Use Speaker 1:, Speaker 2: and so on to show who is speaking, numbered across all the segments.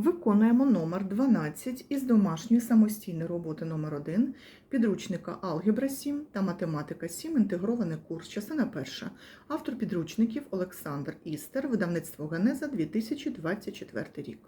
Speaker 1: Виконуємо номер 12 із домашньої самостійної роботи номер 1 підручника Алгебра 7 та Математика 7. Інтегрований курс. Частина перша. Автор підручників Олександр Істер. Видавництво Генеза 2024 рік.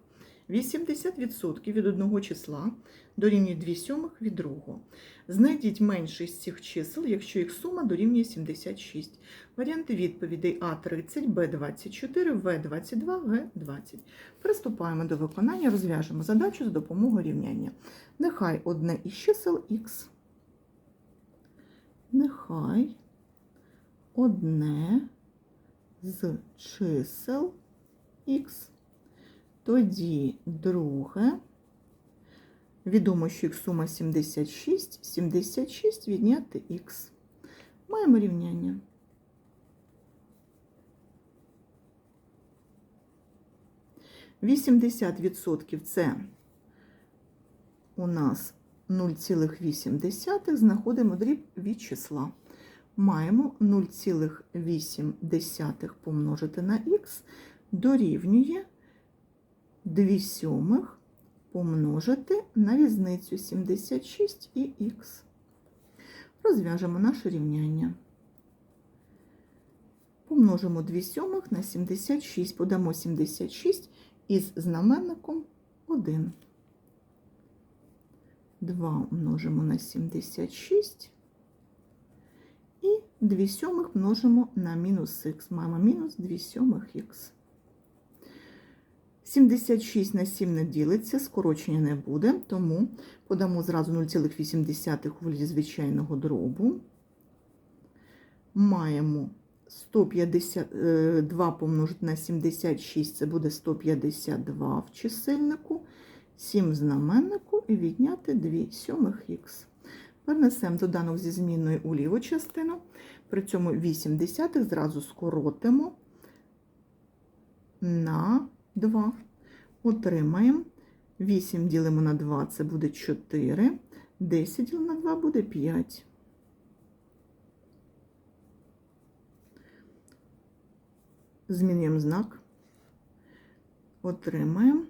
Speaker 1: 80% від одного числа дорівнює 2 сьомих від другого. Знайдіть менший з цих чисел, якщо їх сума дорівнює 76. Варіанти відповідей А30, Б24, В22, Г20. Приступаємо до виконання, розв'яжемо задачу за допомогою рівняння. Нехай одне із чисел х. Нехай одне з чисел х. Тоді друге. Відомо, що їх сума 76, 76 відняти х. Маємо рівняння. Вісімдесят відсотків це у нас 0,8, знаходимо дріб від числа. Маємо 0,8 помножити на х дорівнює 2 сьомих помножити на різницю 76 і х. Розв'яжемо наше рівняння. Помножимо 2 сьомих на 76, подамо 76 із знаменником 1. 2 множимо на 76 і 2 сьомих множимо на мінус х. Маємо мінус 2 сьомих х. 76 на 7 не ділиться, скорочення не буде, тому подамо зразу 0,8 у вигляді звичайного дробу. Маємо 152 помножити на 76, це буде 152 в чисельнику, 7 в знаменнику і відняти 2 сьомих х. Перенесемо доданок зі змінною у ліву частину, при цьому 8 десятих зразу скоротимо на 2. Отримаємо 8 ділимо на 2, це буде 4. 10 ділимо на 2 буде 5. Змінюємо знак. Отримаємо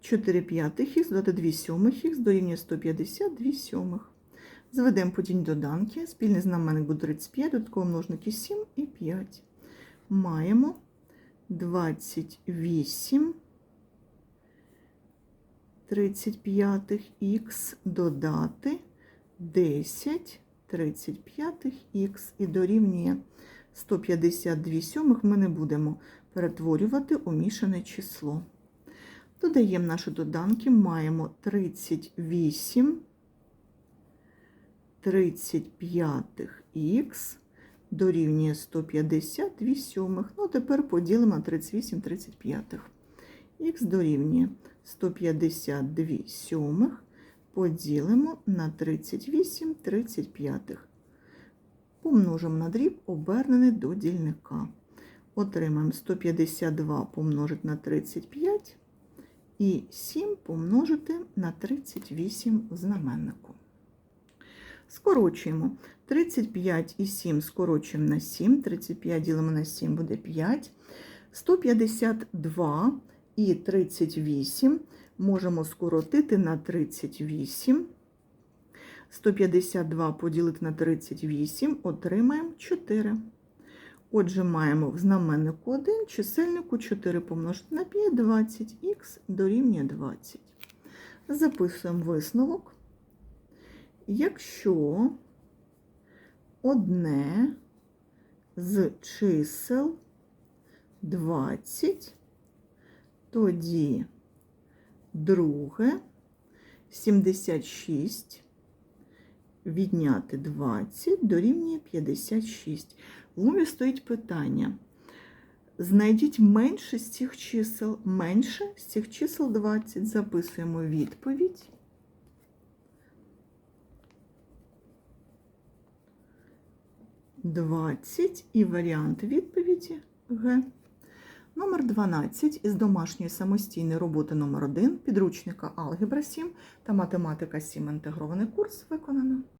Speaker 1: 4 п'ятих х, додати 2 сьомих х, дорівнює 152 сьомих. Заведемо подібні доданки. Спільний знаменник буде 35, додатково множники 7 і 5. Маємо 28 35х додати 10 35х і дорівнює 152 сьомих. Ми не будемо перетворювати у мішане число. Додаємо наші доданки, маємо 38 35х дорівнює 152 сьомих. Ну, тепер поділимо на 38 35. Х дорівнює 152 сьомих поділимо на 38 35. Помножимо на дріб, обернений до дільника. Отримаємо 152 помножити на 35 і 7 помножити на 38 в знаменнику. Скорочуємо 35 і 7 скорочуємо на 7, 35 ділимо на 7 буде 5, 152 і 38 можемо скоротити на 38. 152 поділити на 38, отримаємо 4. Отже, маємо в знаменнику 1, чисельнику 4 помножити на 5, 20, х дорівнює 20. Записуємо висновок. Якщо одне з чисел 20, тоді друге 76 відняти 20 дорівнює 56. В умі стоїть питання. Знайдіть менше з цих чисел, менше з цих чисел 20. Записуємо відповідь. Двадцять і варіант відповіді Г. Номер 12 із домашньої самостійної роботи номер 1 підручника Алгебра 7 та Математика 7 інтегрований курс виконано.